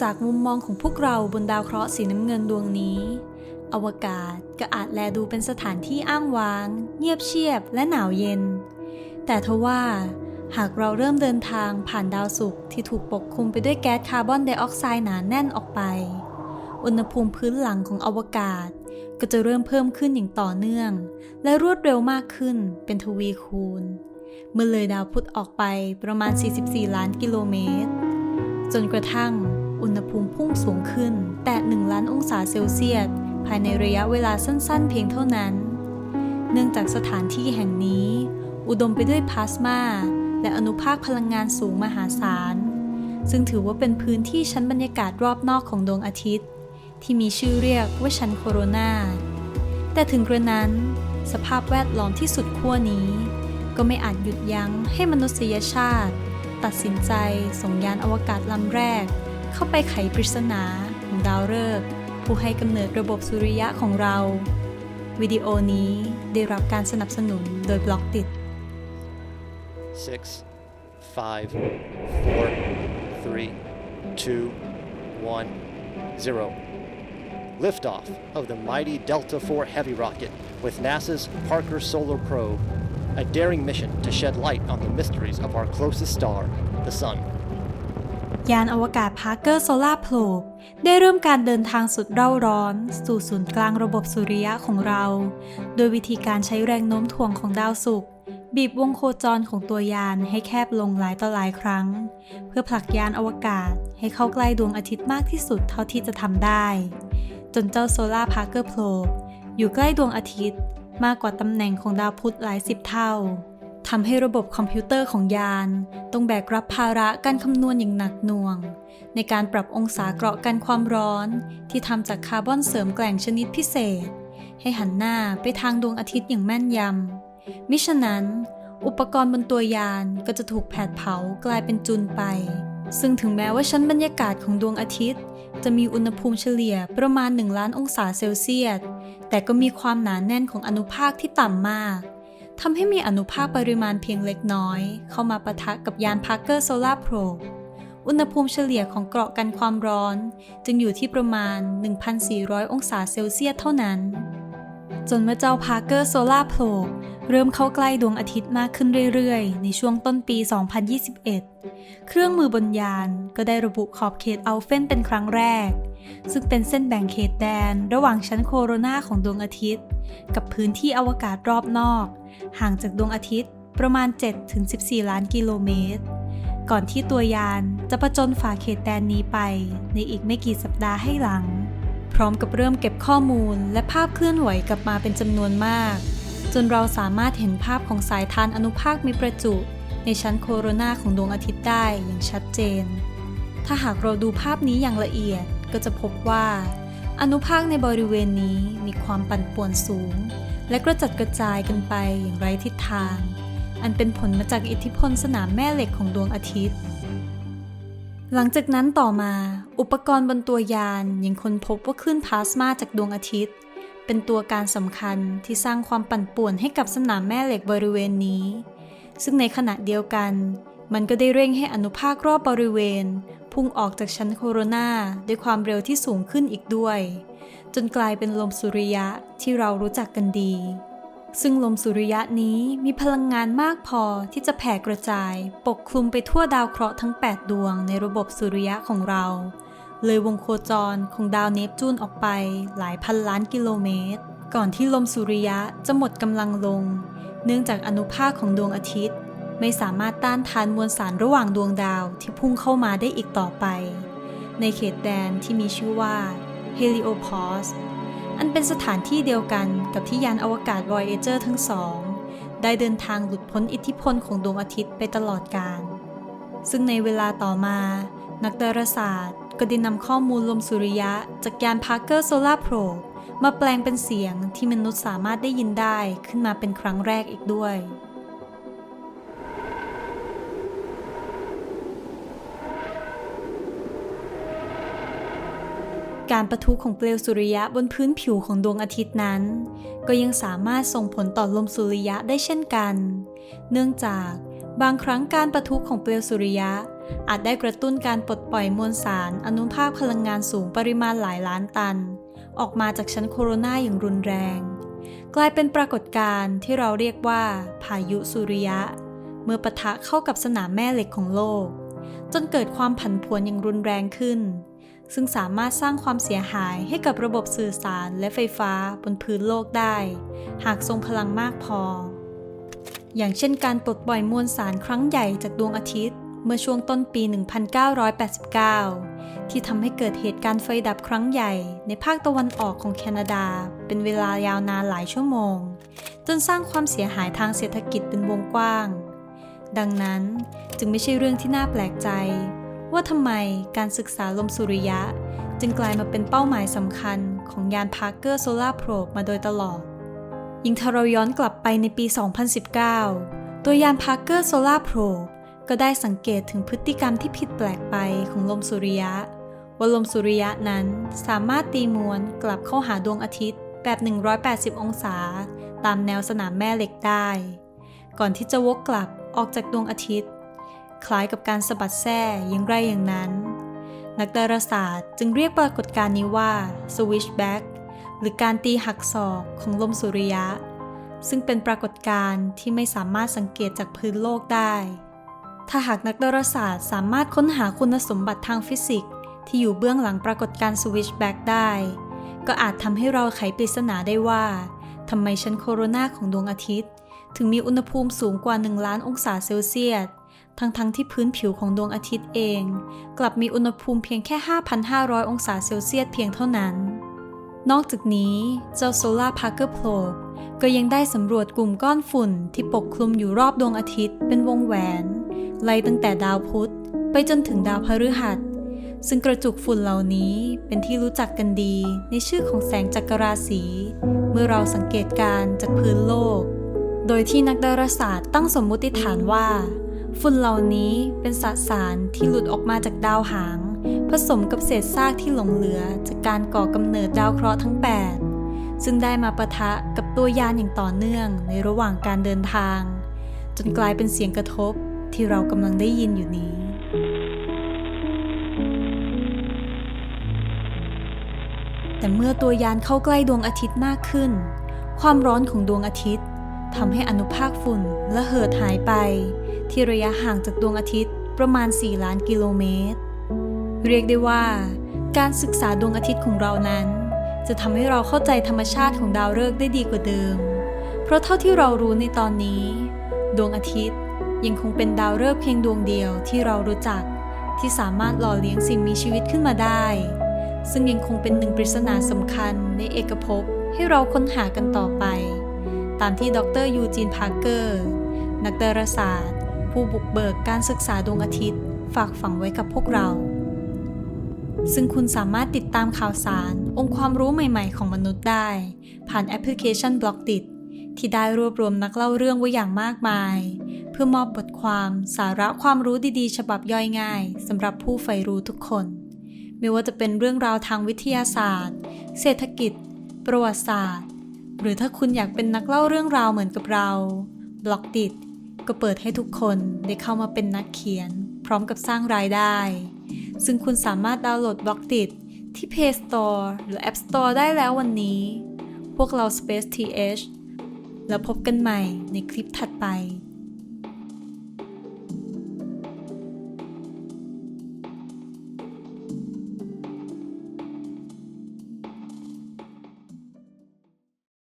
จากมุมมองของพวกเราบนดาวเคราะห์สีน้ำเงินดวงนี้ อวกาศก็อาจแลดูเป็นสถานที่อ้างว้าง เงียบเชียบและหนาวเย็น แต่ทว่าหากเราเริ่มเดินทางผ่านดาวศุกร์ที่ถูกปกคลุมไปด้วยแก๊สคาร์บอนไดออกไซด์หนาแน่นออกไป อุณหภูมิพื้นหลังของอวกาศ ก็จะเริ่มเพิ่มขึ้นอย่างต่อเนื่อง และรวดเร็วมากขึ้นเป็นทวีคูณ เมื่อเลยดาวพุธออกไปประมาณ 44 ล้านกิโลเมตร จนกระทั่ง อุณหภูมิพุ่งสูงขึ้น แต่ 1 ล้านองศาเซลเซียส ภายในระยะเวลาสั้นๆ เพียงเท่านั้น เนื่องจากสถานที่แห่งนี้ อุดมไปด้วยพลาสมา และอนุภาคพลังงานสูงมหาศาล ซึ่งถือว่าเป็นพื้นที่ชั้นบรรยากาศรอบนอกของดวงอาทิตย์ ที่มีชื่อเรียกว่าชั้นโคโรนา แต่ถึงกระนั้นสภาพแวดล้อมที่สุดขั้วนี้ ก็ไม่อาจหยุดยั้งให้มนุษยชาติ ตัดสินใจส่งยานอวกาศลำแรก เข้าไปไขปริศนาของดาวฤกษ์ผู้ให้กำเนิดระบบสุริยะของเรา วิดีโอนี้ได้รับการสนับสนุนโดยบล็อกติด six, five, four, three, two, one, zero. Liftoff of the mighty Delta IV Heavy rocket with NASA's Parker Solar Probe, a daring mission to shed light on the mysteries of our closest star, the Sun. ยานอวกาศพาร์เกอร์โซลาร์โพลบได้เริ่มการเดินทางสุดเร่าร้อน สู่ศูนย์กลางระบบสุริยะของเรา โดยวิธีการใช้แรงโน้มถ่วงของดาวศุกร์บีบวงโคจรของตัวยานให้แคบลงหลายต่อหลายครั้ง เพื่อผลักยานอวกาศให้เข้าใกล้ดวงอาทิตย์มากที่สุดเท่าที่จะทำได้ จนเจ้าโซลาร์พาร์เกอร์โพลบอยู่ใกล้ดวงอาทิตย์ มากกว่าตำแหน่งของดาวพุธหลายสิบเท่า ทำให้ระบบคอมพิวเตอร์ของยาน ต้องแบกรับภาระการคำนวณอย่างหนักหน่วง ในการปรับองศาเกราะกันความร้อน ที่ทำจากคาร์บอนเสริมแกล่งชนิดพิเศษ ให้หันหน้าไปทางดวงอาทิตย์อย่างแม่นยำมิฉะนั้น อุปกรณ์บนตัวยานก็จะถูกแผดเผากลายเป็นจุนไป ซึ่งถึงแม้ว่าชั้นบรรยากาศของดวงอาทิตย์ จะมีอุณหภูมิเฉลี่ยประมาณ 1 ล้านองศาเซลเซียส แต่ก็มีความหนาแน่นของอนุภาคที่ต่ำมาก ทำให้มีอนุภาคปริมาณเพียงเล็กน้อย เข้ามาปะทะกับยานพาร์เกอร์โซลาร์โพรอุณหภูมิเฉลี่ยของเกราะกันความร้อน จึงอยู่ที่ประมาณ 1,400 องศาเซลเซียสเท่านั้น จนเมื่อเจ้าพาร์เกอร์โซลาร์โพรเริ่มเข้าใกล้ดวงอาทิตย์มากขึ้นเรื่อยๆ ในช่วงต้นปี 2021 เครื่องมือบนยานก็ได้ระบุขอบเขตอัลเฟนเป็นครั้งแรก ซึ่งเป็นเส้นแบ่งเขตแดนระหว่างชั้นโคโรนาของดวงอาทิตย์ กับพื้นที่อวกาศรอบนอก ห่างจากดวงอาทิตย์ประมาณ 7-14 ล้านกิโลเมตร ก่อนที่ตัวยานจะประจนฝ่าเขตแดนนี้ไปในอีกไม่กี่สัปดาห์ให้หลัง พร้อมกับเริ่มเก็บข้อมูลและภาพเคลื่อนไหวกลับมาเป็นจำนวนมาก จนเราสามารถเห็นภาพของสายทานอนุภาคมีประจุ ในชั้นโคโรนาของดวงอาทิตย์ได้อย่างชัดเจน ถ้าหากเราดูภาพนี้อย่างละเอียด ก็จะพบว่า อนุภาคในบริเวณนี้มีความปั่นป่วนสูง และกระจัดกระจายกันไปอย่างไร้ทิศทาง อันเป็นผลมาจากอิทธิพลสนามแม่เหล็กของดวงอาทิตย์ หลังจากนั้นต่อมาอุปกรณ์บนตัวยานยังค้นพบว่าคลื่นพลาสมาจากดวงอาทิตย์ เป็นตัวการสำคัญที่สร้างความปั่นป่วนให้กับสนามแม่เหล็กบริเวณนี้ ซึ่งในขณะเดียวกัน มันก็ได้เร่งให้อนุภาครอบบริเวณ พุ่งออกจากชั้นโคโรนาด้วยความเร็วที่สูงขึ้นอีกด้วย จนกลายเป็นลมสุริยะที่เรารู้จักกันดี ซึ่งลมสุริยะนี้มีพลังงานมากพอที่จะแผ่กระจาย ปกคลุมไปทั่วดาวเคราะห์ทั้ง 8 ดวงในระบบสุริยะของเรา เลยวงโคจรของดาวเนปจูนออกไปหลายพันล้านกิโลเมตร ก่อนที่ลมสุริยะจะหมดกำลังลง เนื่องจากอนุภาคของดวงอาทิตย์ ไม่สามารถต้านทานมวลสารระหว่างดวงดาวที่พุ่งเข้ามาได้อีกต่อไป ในเขตแดนที่มีชื่อว่า Heliopause อันเป็นสถานที่เดียวกันกับที่ยานอวกาศ Voyager ทั้งสอง ได้เดินทางหลุดพ้นอิทธิพลของดวงอาทิตย์ไปตลอดกาลซึ่งในเวลาต่อมา นักดาราศาสตร์ ก็ได้นำข้อมูลลมสุริยะ จากยาน Parker Solar Probe มาแปลงเป็นเสียงที่มนุษย์สามารถได้ยินได้ขึ้นมาเป็นครั้งแรกอีกด้วย การประทุของเปลวสุริยะบนพื้นผิวของดวงอาทิตย์นั้น ก็ยังสามารถส่งผลต่อลมสุริยะได้เช่นกัน เนื่องจากบางครั้งการประทุของเปลวสุริยะ อาจได้กระตุ้นการปลดปล่อยมวลสารอนุภาคพลังงานสูงปริมาณหลายล้านตัน ออกมาจากชั้นโคโรนาอย่างรุนแรง กลายเป็นปรากฏการณ์ที่เราเรียกว่า พายุสุริยะ เมื่อปะทะเข้ากับสนามแม่เหล็กของโลก จนเกิดความผันผวนอย่างรุนแรงขึ้น ซึ่งสามารถสร้างความเสียหายให้กับระบบสื่อสารและไฟฟ้าบนพื้นโลกได้ หากทรงพลังมากพอ อย่างเช่นการปลดปล่อยมวลสารครั้งใหญ่จากดวงอาทิตย์ เมื่อช่วงต้นปี 1989 ที่ทำให้เกิดเหตุการณ์ไฟดับครั้งใหญ่ ในภาคตะวันออกของแคนาดา เป็นเวลายาวนานหลายชั่วโมง จนสร้างความเสียหายทางเศรษฐกิจเป็นวงกว้าง ดังนั้นจึงไม่ใช่เรื่องที่น่าแปลกใจ ว่าทำไมการศึกษาลมสุริยะ จึงกลายมาเป็นเป้าหมายสำคัญของยานพาร์เกอร์โซลาร์โพรบมาโดยตลอด ยิ่งถ้าเราย้อนกลับไปในปี 2019 ตัวยานพาร์เกอร์โซลาร์โพรบก็ได้สังเกตถึงพฤติกรรมที่ผิดแปลกไปของลมสุริยะ ว่าลมสุริยะนั้นสามารถตีมวลกลับเข้าหาดวงอาทิตย์แบบ 180 องศา ตามแนวสนามแม่เหล็กได้ ก่อนที่จะวกกลับออกจากดวงอาทิตย์ คล้ายกับการสะบัดแส้อย่างไรอย่างนั้น นักดาราศาสตร์จึงเรียกปรากฏการณ์นี้ว่า switchback หรือการตีหักศอกของลมสุริยะ ซึ่งเป็นปรากฏการณ์ที่ไม่สามารถสังเกตจากพื้นโลกได้ ถ้าหากนักดาราศาสตร์สามารถค้นหาคุณสมบัติทางฟิสิกส์ที่อยู่เบื้องหลังปรากฏการณ์ switchback ได้ ก็อาจทำให้เราไขปริศนาได้ว่าทำไมชั้นโคโรนาของดวงอาทิตย์ ถึงมีอุณหภูมิสูงกว่า 1 ล้านองศาเซลเซียส ทั้งๆทที่พื้นผิวของดวงอาทิตย์เอง กลับมีอุณหภูมิเพียงแค่ 5,500 องศาเซลเซียสเพียงเท่านั้น นอกจากนี้เจ้า Solar Parker Probe ก็ยังได้สำรวจกลุ่มก้อนฝุ่นที่ปกคลุมอยู่รอบดวงอาทิตย์เป็นวงแหวน ไล่ตั้งแต่ดาวพุธ ไปจนถึงดาวพฤหัส ซึ่งกระจุกฝุ่นเหล่านี้เป็นที่รู้จักกันดีในชื่อของแสงจักรราศี เมื่อเราสังเกตการณ์จากพื้นโลก โดยที่นักดาราศาสตร์ตั้งสมมุติฐานว่า ฝุ่นเหล่านี้เป็นสสารที่หลุดออกมาจากดาวหาง ผสมกับเศษซากที่หลงเหลือจากการก่อกำเนิดดาวเคราะห์ทั้ง 8 ซึ่งได้มาปะทะกับตัวยานอย่างต่อเนื่องในระหว่างการเดินทาง จนกลายเป็นเสียงกระทบที่เรากำลังได้ยินอยู่นี้ แต่เมื่อตัวยานเข้าใกล้ดวงอาทิตย์มากขึ้น ความร้อนของดวงอาทิตย์ทำให้อนุภาคฝุ่นละเหิดหายไป ที่ระยะห่างจากดวงอาทิตย์ประมาณ 4 ล้านกิโลเมตร เรียกได้ว่า การศึกษาดวงอาทิตย์ของเรานั้น จะทำให้เราเข้าใจธรรมชาติของดาวฤกษ์ได้ดีกว่าเดิม เพราะเท่าที่เรารู้ในตอนนี้ ดวงอาทิตย์ยังคงเป็นดาวฤกษ์เพียงดวงเดียวที่เรารู้จักที่สามารถหล่อเลี้ยงสิ่งมีชีวิตขึ้นมาได้ ซึ่งยังคงเป็นหนึ่งปริศนาสำคัญในเอกภพให้เราค้นหากันต่อไป ตามที่ดรยูจีนพาร์เกอร์ นักดาราศาสตร์ ผู้บุกเบิกการศึกษาดวงอาทิตย์ ฝากฝังไว้กับพวกเรา ซึ่งคุณสามารถติดตามข่าวสาร องค์ความรู้ใหม่ๆ ของมนุษย์ได้ ผ่านแอปพลิเคชันบล็อกดิที่ได้รวบรวมนักเล่าเรื่องไว้อย่างมากมาย เพื่อมอบบทความสาระความรู้ดีๆ ฉบับย่อยง่ายสำหรับผู้ใฝ่รู้ทุกคน ไม่ว่าจะเป็นเรื่องราวทางวิทยาศาสตร์ เศรษฐกิจ ประวัติศาสตร์ หรือถ้าคุณอยากเป็นนักเล่าเรื่องราวเหมือนกับเราบล็อกดิ ก็เปิดให้ทุกคนได้เข้ามาเป็นนักเขียน พร้อมกับสร้างรายได้ ซึ่งคุณสามารถดาวน์โหลดบล็อกดิดที่ Play Store หรือ App Store ได้แล้ววันนี้ พวกเรา Space TH แล้วพบกันใหม่ในคลิปถัดไป